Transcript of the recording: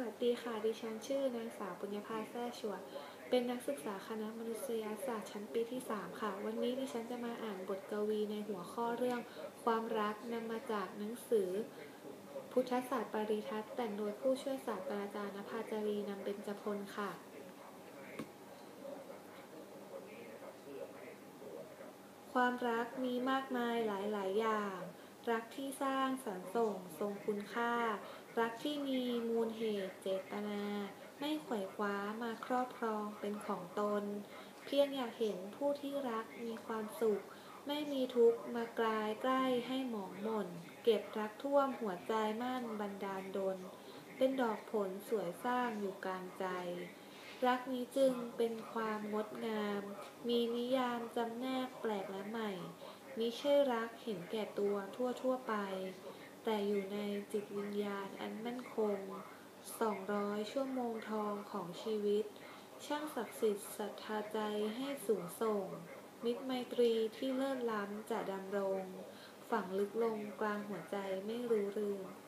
วัสดีค่ะ ดิฉันชื่อนางสาวปุญญภาแซ่ฉวนเป็นนักศึกษาคณะมนุษยศาสตร์ชั้นปีที่ 3 ค่ะ วันนี้ดิฉันจะมาอ่านบทกวีในหัวข้อเรื่อง ความรักนำมาจากหนังสือ พุทธศาสตร์ปริทัศน์แต่งโดยผู้ช่วยศาสตราจารย์นภาจารีนำเบญจพลค่ะความรักมีมากมายหลาย ๆ อย่าง รักที่สร้างสรรค์ส่งทรงคุณค่า รักที่มีมูลเหตุเจตนา ไม่ไขว่คว้า มาครอบครองเป็นของตน เพียงอยากเห็นผู้ที่รักมีความสุข ไม่มีทุกข์มากลายใกล้ให้หมองหม่น เก็บรักท่วมหัวใจมั่นบันดาลดล เป็นดอกผลสวยสร้างอยู่กลางใจ รักนี้จึงเป็นความงดงาม มีนิยามจำแนกแปลกและใหม่มิใช่รักเห็นแก่ตัวทั่วทั่วไป แต่อยู่ในจิตวิญญาณอันมั่นคง สองร้อยชั่วโมงทองของชีวิต ช่างศักดิ์สิทธิ์ศรัทธาใจให้สูงส่ง มิตรไมตรีที่เลิศล้ำจะดำรง ฝังลึกลงกลางหัวใจไม่รู้ลืมขอบคุณค่ะ